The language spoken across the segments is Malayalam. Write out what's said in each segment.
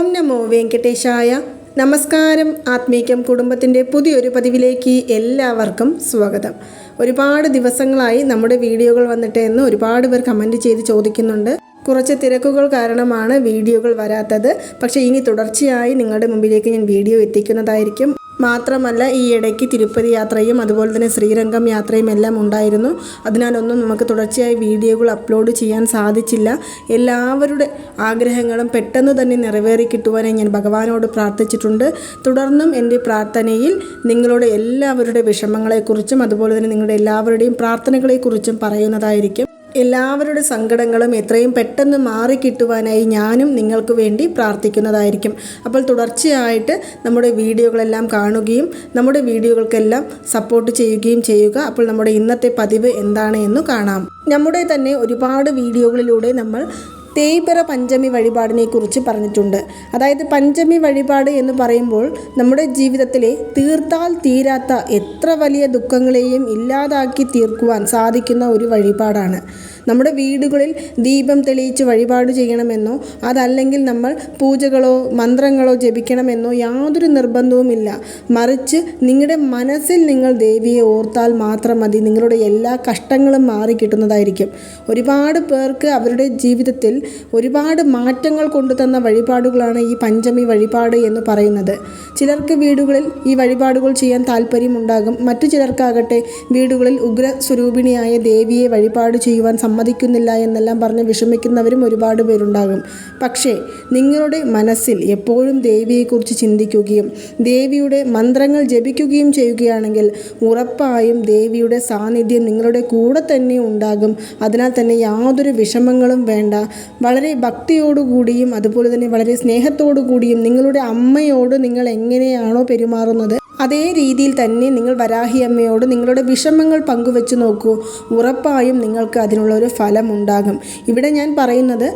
ഓം നമോ വെങ്കടേശായ. നമസ്കാരം. ആത്മീകം കുടുംബത്തിന്റെ പുതിയൊരു പതിവിലേക്ക് എല്ലാവർക്കും സ്വാഗതം. ഒരുപാട് ദിവസങ്ങളായി നമ്മുടെ വീഡിയോകൾ വന്നിട്ട് എന്ന് ഒരുപാട് പേർ കമന്റ് ചെയ്ത് ചോദിക്കുന്നുണ്ട്. കുറച്ച് തിരക്കുകൾ കാരണമാണ് വീഡിയോകൾ വരാത്തത്. പക്ഷേ ഇനി തുടർച്ചയായി നിങ്ങളുടെ മുമ്പിലേക്ക് ഞാൻ വീഡിയോ എത്തിക്കുന്നതായിരിക്കും. മാത്രമല്ല ഈ ഇടയ്ക്ക് തിരുപ്പതി യാത്രയും അതുപോലെ തന്നെ ശ്രീരംഗം യാത്രയും എല്ലാം ഉണ്ടായിരുന്നു. അതിനാലൊന്നും നമുക്ക് തുടർച്ചയായി വീഡിയോകൾ അപ്ലോഡ് ചെയ്യാൻ സാധിച്ചില്ല. എല്ലാവരുടെ ആഗ്രഹങ്ങളും പെട്ടെന്ന് തന്നെ നിറവേറി കിട്ടുവാനായി ഞാൻ ഭഗവാനോട് പ്രാർത്ഥിച്ചിട്ടുണ്ട്. തുടർന്നും എന്റെ പ്രാർത്ഥനയിൽ നിങ്ങളുടെ എല്ലാവരുടെ വിഷമങ്ങളെക്കുറിച്ചും അതുപോലെ തന്നെ നിങ്ങളുടെ എല്ലാവരുടെയും പ്രാർത്ഥനകളെക്കുറിച്ചും പറയുന്നതായിരിക്കും. എല്ലാവരുടെ സങ്കടങ്ങളും എത്രയും പെട്ടെന്ന് മാറിക്കിട്ടുവാനായി ഞാനും നിങ്ങൾക്ക് വേണ്ടി പ്രാർത്ഥിക്കുന്നതായിരിക്കും. അപ്പോൾ തുടർച്ചയായിട്ട് നമ്മുടെ വീഡിയോകളെല്ലാം കാണുകയും നമ്മുടെ വീഡിയോകൾക്കെല്ലാം സപ്പോർട്ട് ചെയ്യുകയും ചെയ്യുക. അപ്പോൾ നമ്മുടെ ഇന്നത്തെ പതിവ് എന്താണ് എന്ന് കാണാം. നമ്മുടെ തന്നെ ഒരുപാട് വീഡിയോകളിലൂടെ നമ്മൾ തേയ്പിറ പഞ്ചമി വഴിപാടിനെ കുറിച്ച് പറഞ്ഞിട്ടുണ്ട്. അതായത് പഞ്ചമി വഴിപാട് എന്ന് പറയുമ്പോൾ നമ്മുടെ ജീവിതത്തിലെ തീർത്താൽ തീരാത്ത എത്ര വലിയ ദുഃഖങ്ങളെയും ഇല്ലാതാക്കി തീർക്കുവാൻ സാധിക്കുന്ന ഒരു വഴിപാടാണ്. നമ്മുടെ വീടുകളിൽ ദീപം തെളിയിച്ച് വഴിപാട് ചെയ്യണമെന്നോ അതല്ലെങ്കിൽ നമ്മൾ പൂജകളോ മന്ത്രങ്ങളോ ജപിക്കണമെന്നോ യാതൊരു നിർബന്ധവുമില്ല. മറിച്ച് നിങ്ങളുടെ മനസ്സിൽ നിങ്ങൾ ദേവിയെ ഓർത്താൽ മാത്രം മതി. നിങ്ങളുടെ എല്ലാ കഷ്ടങ്ങളും മാറി കിട്ടുന്നതായിരിക്കും. ഒരുപാട് പേർക്ക് അവരുടെ ജീവിതത്തിൽ ഒരുപാട് മാറ്റങ്ങൾ കൊണ്ടുതന്ന വഴിപാടുകളാണ് ഈ പഞ്ചമി വഴിപാട് എന്ന് പറയുന്നത്. ചിലർക്ക് വീടുകളിൽ ഈ വഴിപാടുകൾ ചെയ്യാൻ താല്പര്യമുണ്ടാകും മറ്റു ചിലർക്കാകട്ടെ വീടുകളിൽ ഉഗ്ര സ്വരൂപിണിയായ ദേവിയെ വഴിപാട് ചെയ്യുവാൻ സമ്മതിക്കുന്നില്ല എന്നെല്ലാം പറഞ്ഞ് വിഷമിക്കുന്നവരും ഒരുപാട് പേരുണ്ടാകും. പക്ഷേ നിങ്ങളുടെ മനസ്സിൽ എപ്പോഴും ദേവിയെക്കുറിച്ച് ചിന്തിക്കുകയും ദേവിയുടെ മന്ത്രങ്ങൾ ജപിക്കുകയും ചെയ്യുകയാണെങ്കിൽ ഉറപ്പായും ദേവിയുടെ സാന്നിധ്യം നിങ്ങളുടെ കൂടെ തന്നെ ഉണ്ടാകും. അതിനാൽ തന്നെ യാതൊരു വിഷമങ്ങളും വേണ്ട. വളരെ ഭക്തിയോടുകൂടിയും അതുപോലെ തന്നെ വളരെ സ്നേഹത്തോടു കൂടിയും നിങ്ങളുടെ അമ്മയോട് നിങ്ങൾ എങ്ങനെയാണോ പെരുമാറുന്നത് അതേ രീതിയിൽ തന്നെ നിങ്ങൾ വരാഹി അമ്മയോട് നിങ്ങളുടെ വിഷമങ്ങൾ പങ്കുവെച്ച് നോക്കൂ. ഉറപ്പായും നിങ്ങൾക്ക് അതിനുള്ള ഒരു ഫലം ഉണ്ടാകും. ഇവിടെ ഞാൻ പറയുന്നത്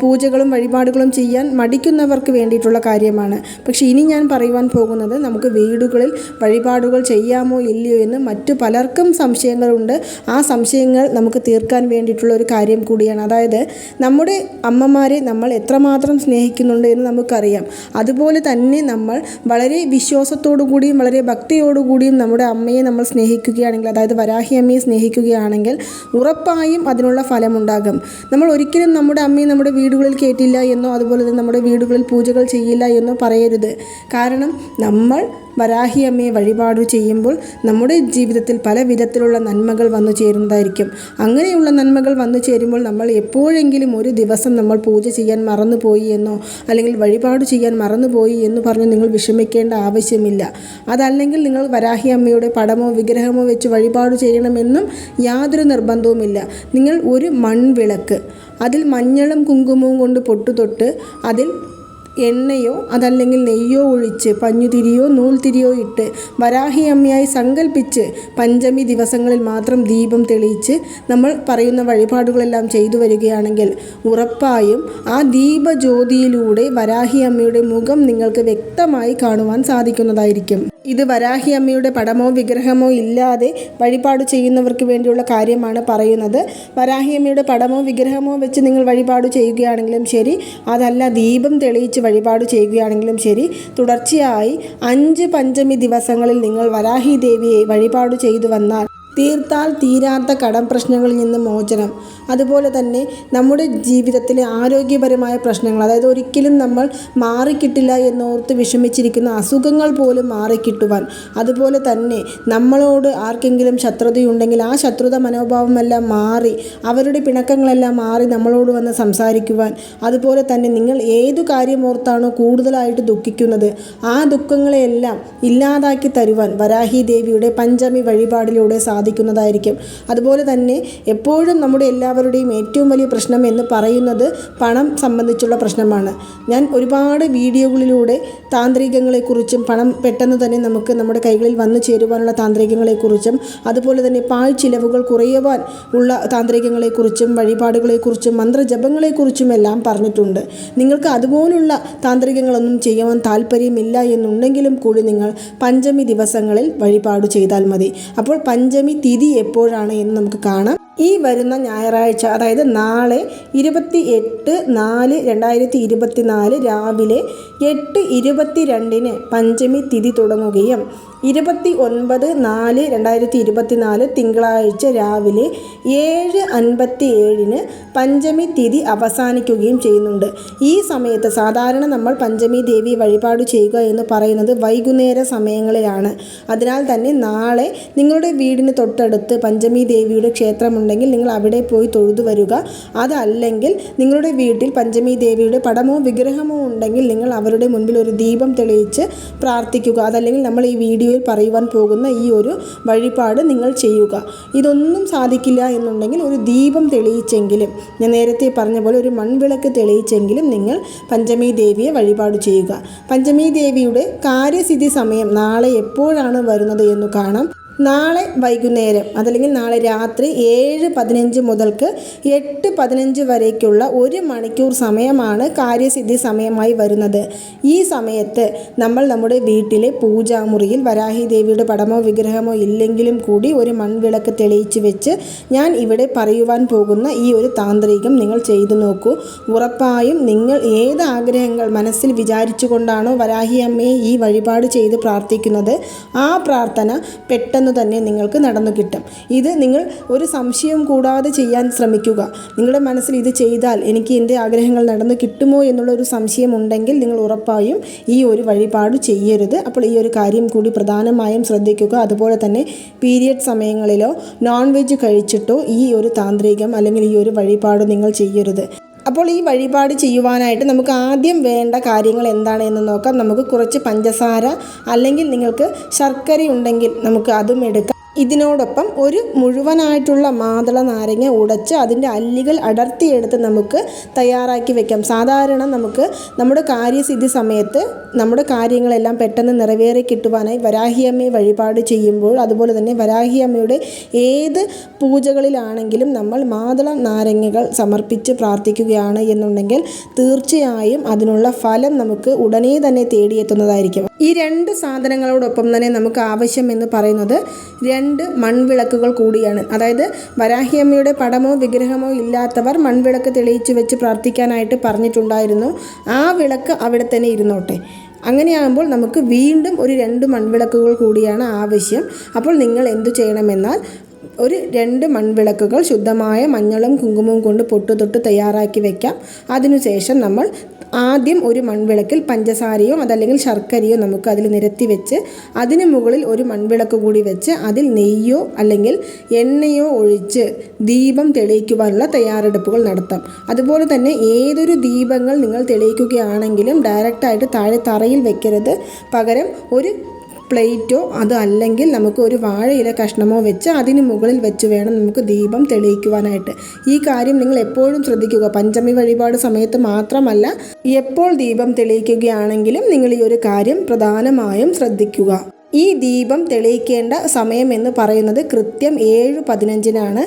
പൂജകളും വഴിപാടുകളും ചെയ്യാൻ മടിക്കുന്നവർക്ക് വേണ്ടിയിട്ടുള്ള കാര്യമാണ്. പക്ഷേ ഇനി ഞാൻ പറയുവാൻ പോകുന്നത് നമുക്ക് വീടുകളിൽ വഴിപാടുകൾ ചെയ്യാമോ ഇല്ലയോ എന്ന് മറ്റു പലർക്കും സംശയങ്ങളുണ്ട്. ആ സംശയങ്ങൾ നമുക്ക് തീർക്കാൻ വേണ്ടിയിട്ടുള്ള ഒരു കാര്യം കൂടിയാണ്. അതായത് നമ്മുടെ അമ്മമാരെ നമ്മൾ എത്രമാത്രം സ്നേഹിക്കുന്നുണ്ട് എന്ന് നമുക്കറിയാം. അതുപോലെ തന്നെ നമ്മൾ വളരെ വിശ്വാസത്തോടു കൂടിയും വളരെ ഭക്തിയോടുകൂടിയും നമ്മുടെ അമ്മയെ നമ്മൾ സ്നേഹിക്കുകയാണെങ്കിൽ അതായത് വരാഹി അമ്മയെ സ്നേഹിക്കുകയാണെങ്കിൽ ഉറപ്പായും അതിനുള്ള ഫലമുണ്ടാകും. നമ്മൾ ഒരിക്കലും നമ്മുടെ അമ്മയെ നമ്മുടെ വീടുകളിൽ കയറ്റില്ല എന്നോ അതുപോലെ തന്നെ നമ്മുടെ വീടുകളിൽ പൂജകൾ ചെയ്യില്ല എന്നോ പറയരുത്. കാരണം നമ്മൾ വരാഹി അമ്മയെ വഴിപാട് ചെയ്യുമ്പോൾ നമ്മുടെ ജീവിതത്തിൽ പല വിധത്തിലുള്ള നന്മകൾ വന്നു ചേരുന്നതായിരിക്കും. അങ്ങനെയുള്ള നന്മകൾ വന്നു ചേരുമ്പോൾ നമ്മൾ എപ്പോഴെങ്കിലും ഒരു ദിവസം നമ്മൾ പൂജ ചെയ്യാൻ മറന്നുപോയി എന്നോ അല്ലെങ്കിൽ വഴിപാട് ചെയ്യാൻ മറന്നുപോയി എന്ന് പറഞ്ഞ് നിങ്ങൾ വിഷമിക്കേണ്ട ആവശ്യമില്ല. അതല്ലെങ്കിൽ നിങ്ങൾ വരാഹി അമ്മയുടെ പടമോ വിഗ്രഹമോ വെച്ച് വഴിപാട് ചെയ്യണമെന്നും യാതൊരു നിർബന്ധവുമില്ല. നിങ്ങൾ ഒരു മൺവിളക്ക് അതിൽ മഞ്ഞളും കുങ്കുമവും കൊണ്ട് പൊട്ടുതൊട്ട് അതിൽ എണ്ണയോ അതല്ലെങ്കിൽ നെയ്യോ ഒഴിച്ച് പഞ്ഞുതിരിയോ നൂൽത്തിരിയോ ഇട്ട് വരാഹി അമ്മയായി സങ്കല്പിച്ച് പഞ്ചമി ദിവസങ്ങളിൽ മാത്രം ദീപം തെളിയിച്ച് നമ്മൾ പറയുന്ന വഴിപാടുകളെല്ലാം ചെയ്തു വരികയാണെങ്കിൽ ഉറപ്പായും ആ ദീപജ്യോതിയിലൂടെ വരാഹി അമ്മയുടെ മുഖം നിങ്ങൾക്ക് വ്യക്തമായി കാണുവാൻ സാധിക്കുന്നതായിരിക്കും. ഇത് വരാഹി അമ്മയുടെ പടമോ വിഗ്രഹമോ ഇല്ലാതെ വഴിപാട് ചെയ്യുന്നവർക്ക് വേണ്ടിയുള്ള കാര്യമാണ് പറയുന്നത്. വരാഹി അമ്മയുടെ പടമോ വിഗ്രഹമോ വെച്ച് നിങ്ങൾ വഴിപാട് ചെയ്യുകയാണെങ്കിലും ശരി. അതല്ല ദീപം തെളിയിച്ച് വഴിപാട് ചെയ്യുകയാണെങ്കിലും ശരി. തുടർച്ചയായി അഞ്ച് പഞ്ചമി ദിവസങ്ങളിൽ നിങ്ങൾ വരാഹി ദേവിയെ വഴിപാട് ചെയ്തു വന്നാൽ തീർത്താൽ തീരാത്ത കടം പ്രശ്നങ്ങളിൽ നിന്ന് മോചനം. അതുപോലെ തന്നെ നമ്മുടെ ജീവിതത്തിലെ ആരോഗ്യപരമായ പ്രശ്നങ്ങൾ അതായത് ഒരിക്കലും നമ്മൾ മാറിക്കിട്ടില്ല എന്നോർത്ത് വിഷമിച്ചിരിക്കുന്ന അസുഖങ്ങൾ പോലും മാറിക്കിട്ടുവാൻ. അതുപോലെ തന്നെ നമ്മളോട് ആർക്കെങ്കിലും ശത്രുതയുണ്ടെങ്കിൽ ആ ശത്രുത മനോഭാവമെല്ലാം മാറി അവരുടെ പിണക്കങ്ങളെല്ലാം മാറി നമ്മളോട് വന്ന് സംസാരിക്കുവാൻ. അതുപോലെ തന്നെ നിങ്ങൾ ഏതു കാര്യം ഓർത്താണോ കൂടുതലായിട്ട് ദുഃഖിക്കുന്നത് ആ ദുഃഖങ്ങളെയെല്ലാം ഇല്ലാതാക്കി തരുവാൻ വരാഹി ദേവിയുടെ പഞ്ചമി വഴിപാടിലൂടെ സാധിക്കുന്നതായിരിക്കും അതുപോലെ തന്നെ എപ്പോഴും നമ്മുടെ എല്ലാവരുടെയും ഏറ്റവും വലിയ പ്രശ്നം എന്ന് പറയുന്നത് പണം സംബന്ധിച്ചുള്ള പ്രശ്നമാണ്. ഞാൻ ഒരുപാട് വീഡിയോകളിലൂടെ താന്ത്രികങ്ങളെക്കുറിച്ചും പണം പെട്ടെന്ന് തന്നെ നമുക്ക് നമ്മുടെ കൈകളിൽ വന്നു ചേരുവാനുള്ള താന്ത്രികങ്ങളെക്കുറിച്ചും അതുപോലെ തന്നെ പാഴ് ചിലവുകൾ കുറയുവാൻ ഉള്ള താന്ത്രികങ്ങളെക്കുറിച്ചും വഴിപാടുകളെക്കുറിച്ചും മന്ത്രജപങ്ങളെക്കുറിച്ചും എല്ലാം പറഞ്ഞിട്ടുണ്ട്. നിങ്ങൾക്ക് അതുപോലുള്ള താന്ത്രികങ്ങളൊന്നും ചെയ്യുവാൻ താല്പര്യമില്ല എന്നുണ്ടെങ്കിലും കൂടി നിങ്ങൾ പഞ്ചമി ദിവസങ്ങളിൽ വഴിപാട് ചെയ്താൽ മതി. അപ്പോൾ പഞ്ചമി തിഥി എപ്പോഴാണ് എന്ന് നമുക്ക് കാണാം. ഈ വരുന്ന ഞായറാഴ്ച അതായത് നാളെ ഇരുപത്തി എട്ട് നാല് രണ്ടായിരത്തി ഇരുപത്തി നാല് രാവിലെ എട്ട് ഇരുപത്തി രണ്ടിന് പഞ്ചമി തിഥി തുടങ്ങുകയും ഇരുപത്തി ഒൻപത് നാല് രണ്ടായിരത്തി ഇരുപത്തി നാല് തിങ്കളാഴ്ച രാവിലെ ഏഴ് അൻപത്തി ഏഴിന് പഞ്ചമി തിഥി അവസാനിക്കുകയും ചെയ്യുന്നുണ്ട്. ഈ സമയത്ത് സാധാരണ നമ്മൾ പഞ്ചമി ദേവി വഴിപാട് ചെയ്യുക എന്ന് പറയുന്നത് വൈകുന്നേര സമയങ്ങളിലാണ്. അതിനാൽ തന്നെ നാളെ നിങ്ങളുടെ വീടിന് തൊട്ടടുത്ത് പഞ്ചമി ദേവിയുടെ ക്ഷേത്രമുണ്ടെങ്കിൽ നിങ്ങൾ അവിടെ പോയി തൊഴുതു വരിക. അതല്ലെങ്കിൽ നിങ്ങളുടെ വീട്ടിൽ പഞ്ചമി ദേവിയുടെ പടമോ വിഗ്രഹമോ ഉണ്ടെങ്കിൽ നിങ്ങൾ അവരുടെ മുൻപിൽ ഒരു ദീപം തെളിയിച്ച് പ്രാർത്ഥിക്കുക. അതല്ലെങ്കിൽ നമ്മൾ ഈ വീഡിയോയിൽ പറയുവാൻ പോകുന്ന ഈ ഒരു വഴിപാട് നിങ്ങൾ ചെയ്യുക. ഇതൊന്നും സാധിക്കില്ല എന്നുണ്ടെങ്കിൽ ഒരു ദീപം തെളിയിച്ചെങ്കിലും ഞാൻ നേരത്തെ പറഞ്ഞ പോലെ ഒരു മൺവിളക്ക് തെളിയിച്ചെങ്കിലും നിങ്ങൾ പഞ്ചമി ദേവിയെ വഴിപാട് ചെയ്യുക. പഞ്ചമി ദേവിയുടെ കാര്യസിദ്ധി സമയം നാളെ എപ്പോഴാണ് വരുന്നത് എന്ന് കാണാം. നാളെ വൈകുന്നേരം അതല്ലെങ്കിൽ നാളെ രാത്രി ഏഴ് പതിനഞ്ച് മുതൽക്ക് എട്ട് പതിനഞ്ച് വരേക്കുള്ള ഒരു മണിക്കൂർ സമയമാണ് കാര്യസിദ്ധി സമയമായി വരുന്നത്. ഈ സമയത്ത് നമ്മൾ നമ്മുടെ വീട്ടിലെ പൂജാമുറിയിൽ വരാഹി ദേവിയുടെ പടമോ വിഗ്രഹമോ ഇല്ലെങ്കിലും കൂടി ഒരു മൺവിളക്ക് തെളിയിച്ച് വെച്ച് ഞാൻ ഇവിടെ പറയുവാൻ പോകുന്ന ഈ ഒരു താന്ത്രികം നിങ്ങൾ ചെയ്തു നോക്കൂ. ഉറപ്പായും നിങ്ങൾ ഏത് ആഗ്രഹങ്ങൾ മനസ്സിൽ വിചാരിച്ചുകൊണ്ടാണോ വരാഹി അമ്മയെ ഈ വഴിപാട് ചെയ്ത് പ്രാർത്ഥിക്കുന്നത്? ആ പ്രാർത്ഥന പെട്ടെന്ന് തന്നെ നിങ്ങൾക്ക് നടന്നു കിട്ടും. ഇത് നിങ്ങൾ ഒരു സംശയം കൂടാതെ ചെയ്യാൻ ശ്രമിക്കുക. നിങ്ങളുടെ മനസ്സിൽ ഇത് ചെയ്താൽ എനിക്ക് എന്റെ ആഗ്രഹങ്ങൾ നടന്നു കിട്ടുമോ എന്നുള്ള ഒരു സംശയം ഉണ്ടെങ്കിൽ നിങ്ങൾ ഉറപ്പായും ഈ ഒരു വഴിപാട് ചെയ്യരുത്. അപ്പോൾ ഈ ഒരു കാര്യം കൂടി പ്രധാനമായും ശ്രദ്ധിക്കുക. അതുപോലെ തന്നെ പീരിയഡ് സമയങ്ങളിലോ നോൺ വെജ് കഴിച്ചിട്ടോ ഈ ഒരു താന്ത്രികം അല്ലെങ്കിൽ ഈ ഒരു വഴിപാട് നിങ്ങൾ ചെയ്യരുത്. അപ്പോൾ ഈ വഴിപാട് ചെയ്യുവാനായിട്ട് നമുക്ക് ആദ്യം വേണ്ട കാര്യങ്ങൾ എന്താണെന്ന് നോക്കാം. നമുക്ക് കുറച്ച് പഞ്ചസാര അല്ലെങ്കിൽ നിങ്ങൾക്ക് ശർക്കര ഉണ്ടെങ്കിൽ നമുക്ക് അതും എടുക്കാം. ഇതിനോടൊപ്പം ഒരു മുഴുവനായിട്ടുള്ള മാതള നാരങ്ങ ഉടച്ച് അതിന്റെ അല്ലികൾ അടർത്തിയെടുത്ത് നമുക്ക് തയ്യാറാക്കി വെക്കാം. സാധാരണ നമുക്ക് നമ്മുടെ കാര്യസിദ്ധി സമയത്ത് നമ്മുടെ കാര്യങ്ങളെല്ലാം പെട്ടെന്ന് നിറവേറി കിട്ടുവാനായി വരാഹിയമ്മയെ വഴിപാട് ചെയ്യുമ്പോൾ അതുപോലെ തന്നെ വരാഹിയമ്മയുടെ ഏത് പൂജകളിലാണെങ്കിലും നമ്മൾ മാതള നാരങ്ങകൾ സമർപ്പിച്ച് പ്രാർത്ഥിക്കുകയാണ് എന്നുണ്ടെങ്കിൽ തീർച്ചയായും അതിനുള്ള ഫലം നമുക്ക് ഉടനെ തന്നെ തേടിയെത്തുന്നതായിരിക്കും. ഈ രണ്ട് സാധനങ്ങളോടൊപ്പം തന്നെ നമുക്ക് ആവശ്യം എന്ന് പറയുന്നത് രണ്ട് മൺവിളക്കുകൾ കൂടിയാണ്. അതായത് വരാഹിയമ്മയുടെ പടമോ വിഗ്രഹമോ ഇല്ലാത്തവർ മൺവിളക്ക് തെളിയിച്ച് വെച്ച് പ്രാർത്ഥിക്കാനായിട്ട് പറഞ്ഞിട്ടുണ്ടായിരുന്നു. ആ വിളക്ക് അവിടെ തന്നെ ഇരുന്നോട്ടെ. അങ്ങനെയാകുമ്പോൾ നമുക്ക് വീണ്ടും ഒരു രണ്ട് മൺവിളക്കുകൾ കൂടിയാണ് ആവശ്യം. അപ്പോൾ നിങ്ങൾ എന്തു ചെയ്യണമെന്നാൽ ഒരു രണ്ട് മൺവിളക്കുകൾ ശുദ്ധമായ മഞ്ഞളും കുങ്കുമവും കൊണ്ട് പൊട്ടുതൊട്ട് തയ്യാറാക്കി വയ്ക്കാം അതിനുശേഷം നമ്മൾ ആദ്യം ഒരു മൺവിളക്കിൽ പഞ്ചസാരയോ അതല്ലെങ്കിൽ ശർക്കരയോ നമുക്ക് അതിൽ നിരത്തി വെച്ച് അതിന് മുകളിൽ ഒരു മൺവിളക്ക് കൂടി വെച്ച് അതിൽ നെയ്യോ അല്ലെങ്കിൽ എണ്ണയോ ഒഴിച്ച് ദീപം തെളിയിക്കുവാനുള്ള തയ്യാറെടുപ്പുകൾ നടത്താം. അതുപോലെ തന്നെ ഏതൊരു ദീപങ്ങൾ നിങ്ങൾ തെളിയിക്കുകയാണെങ്കിലും ഡയറക്റ്റായിട്ട് താഴെ തറയിൽ വെക്കരുത്. പകരം ഒരു പ്ലേറ്റോ അത് അല്ലെങ്കിൽ നമുക്ക് ഒരു വാഴയില കഷ്ണമോ വെച്ച് അതിന് മുകളിൽ വെച്ച് വേണം നമുക്ക് ദീപം തെളിയിക്കുവാനായിട്ട്. ഈ കാര്യം നിങ്ങൾ എപ്പോഴും ശ്രദ്ധിക്കുക. പഞ്ചമി വഴിപാട് സമയത്ത് മാത്രമല്ല എപ്പോൾ ദീപം തെളിയിക്കുകയാണെങ്കിലും നിങ്ങൾ ഈ ഒരു കാര്യം പ്രധാനമായും ശ്രദ്ധിക്കുക. ഈ ദീപം തെളിയിക്കേണ്ട സമയം എന്ന് പറയുന്നത് കൃത്യം ഏഴ് പതിനഞ്ചിനാണ്.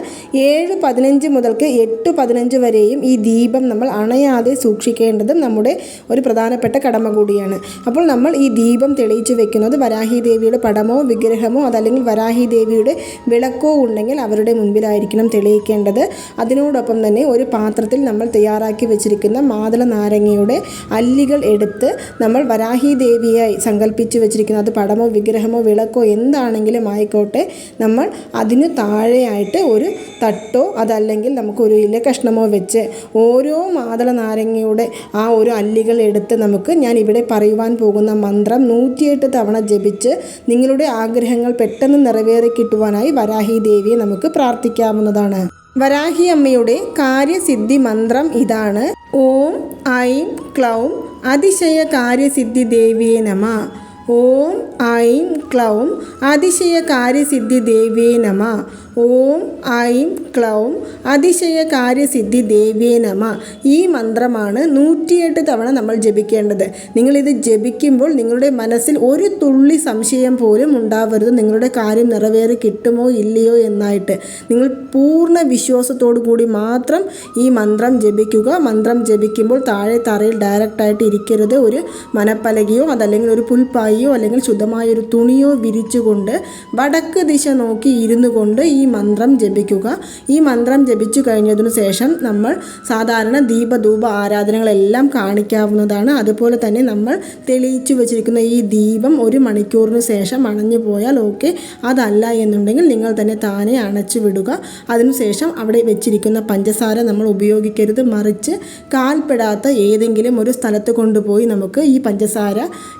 ഏഴ് പതിനഞ്ച് മുതൽക്ക് എട്ട് പതിനഞ്ച് വരെയും ഈ ദീപം നമ്മൾ അണയാതെ സൂക്ഷിക്കേണ്ടതും നമ്മുടെ ഒരു പ്രധാനപ്പെട്ട കടമ കൂടിയാണ്. അപ്പോൾ നമ്മൾ ഈ ദീപം തെളിയിച്ചു വെക്കുന്നത് വരാഹി ദേവിയുടെ പടമോ വിഗ്രഹമോ അതല്ലെങ്കിൽ വരാഹി ദേവിയുടെ വിളക്കോ ഉണ്ടെങ്കിൽ അവരുടെ മുൻപിലായിരിക്കണം തെളിയിക്കേണ്ടത്. അതിനോടൊപ്പം തന്നെ ഒരു പാത്രത്തിൽ നമ്മൾ തയ്യാറാക്കി വെച്ചിരിക്കുന്ന മാതള നാരങ്ങയുടെ അല്ലികൾ എടുത്ത് നമ്മൾ വരാഹി ദേവിയായി സങ്കല്പിച്ചു വെച്ചിരിക്കുന്ന അത് പടമോ വിഗ്രഹമോ വിളക്കോ എന്താണെങ്കിലും ആയിക്കോട്ടെ നമ്മൾ അതിനു താഴെയായിട്ട് ഒരു തട്ടോ അതല്ലെങ്കിൽ നമുക്കൊരു ഇല കഷ്ണമോ വെച്ച് ഓരോ മാതള നാരങ്ങയുടെ ആ ഒരു അല്ലികൾ എടുത്ത് നമുക്ക് ഞാൻ ഇവിടെ പറയുവാൻ പോകുന്ന മന്ത്രം നൂറ്റിയെട്ട് തവണ ജപിച്ച് നിങ്ങളുടെ ആഗ്രഹങ്ങൾ പെട്ടെന്ന് നിറവേറി കിട്ടുവാനായി വരാഹി ദേവിയെ നമുക്ക് പ്രാർത്ഥിക്കാവുന്നതാണ്. വരാഹി അമ്മയുടെ കാര്യസിദ്ധി മന്ത്രം ഇതാണ്. ഓം ഐം ക്ലൗം അതിശയ കാര്യസിദ്ധി ദേവിയെ നമ. ഓം ഐം ക്ലൗം അതിശയ കാര്യസിദ്ധി ദേവേ നമ. ഓം ഐം ക്ലൗം അതിശയ കാര്യസിദ്ധി ദേവിയെ നമ. ഈ മന്ത്രമാണ് നൂറ്റിയെട്ട് തവണ നമ്മൾ ജപിക്കേണ്ടത്. നിങ്ങളിത് ജപിക്കുമ്പോൾ നിങ്ങളുടെ മനസ്സിൽ ഒരു തുള്ളി സംശയം പോലും ഉണ്ടാവരുത്. നിങ്ങളുടെ കാര്യം നിറവേറി കിട്ടുമോ ഇല്ലയോ എന്നായിട്ട്. നിങ്ങൾ പൂർണ വിശ്വാസത്തോടു കൂടി മാത്രം ഈ മന്ത്രം ജപിക്കുക. മന്ത്രം ജപിക്കുമ്പോൾ താഴെ തറയിൽ ഡയറക്റ്റായിട്ട് ഇരിക്കരുത്. ഒരു മനപ്പലകയോ അതല്ലെങ്കിൽ ഒരു പുൽപ്പായിയോ പായയോ അല്ലെങ്കിൽ ശുദ്ധമായൊരു തുണിയോ വിരിച്ചുകൊണ്ട് വടക്ക് ദിശ നോക്കി ഇരുന്നു കൊണ്ട് ഈ മന്ത്രം ജപിക്കുക. ഈ മന്ത്രം ജപിച്ചു കഴിഞ്ഞതിനു ശേഷം നമ്മൾ സാധാരണ ദീപധൂപ ആരാധനകളെല്ലാം കാണിക്കാവുന്നതാണ്. അതുപോലെ തന്നെ നമ്മൾ തെളിയിച്ചു വെച്ചിരിക്കുന്ന ഈ ദീപം ഒരു മണിക്കൂറിന് ശേഷം അണഞ്ഞു പോയാൽ ഓക്കെ. അതല്ല എന്നുണ്ടെങ്കിൽ നിങ്ങൾ തന്നെ താനെ അണച്ചു വിടുക. അതിനുശേഷം അവിടെ വെച്ചിരിക്കുന്ന പഞ്ചസാര നമ്മൾ ഉപയോഗിക്കരുത്. മറിച്ച് കാൽപ്പെടാത്ത ഏതെങ്കിലും ഒരു സ്ഥലത്ത് കൊണ്ടുപോയി നമുക്ക് ഈ പഞ്ചസാര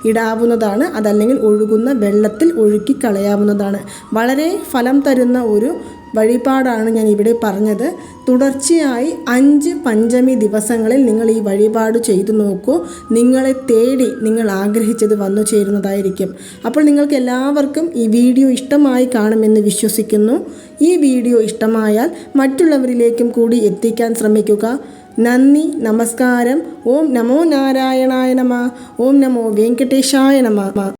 ഇടാവുന്നതാണ്. അതല്ലെങ്കിൽ ഒഴുകുന്ന വെള്ളത്തിൽ ഒഴുക്കി കളയാവുന്നതാണ്. വളരെ ഫലം തരുന്ന ഒരു വഴിപാടാണ് ഞാൻ ഇവിടെ പറഞ്ഞത്. തുടർച്ചയായി അഞ്ച് പഞ്ചമി ദിവസങ്ങളിൽ നിങ്ങൾ ഈ വഴിപാട് ചെയ്തു നോക്കൂ. നിങ്ങളെ തേടി നിങ്ങൾ ആഗ്രഹിച്ചത് വന്നു ചേരുന്നതായിരിക്കും. അപ്പോൾ നിങ്ങൾക്ക് എല്ലാവർക്കും ഈ വീഡിയോ ഇഷ്ടമായി കാണുമെന്ന് വിശ്വസിക്കുന്നു. ഈ വീഡിയോ ഇഷ്ടമായാൽ മറ്റുള്ളവരിലേക്കും കൂടി എത്തിക്കാൻ ശ്രമിക്കുക. നന്ദി നമസ്കാരം. ഓം നമോ നാരായണായ നമ. ഓം നമോ വെങ്കടേശായ നമ.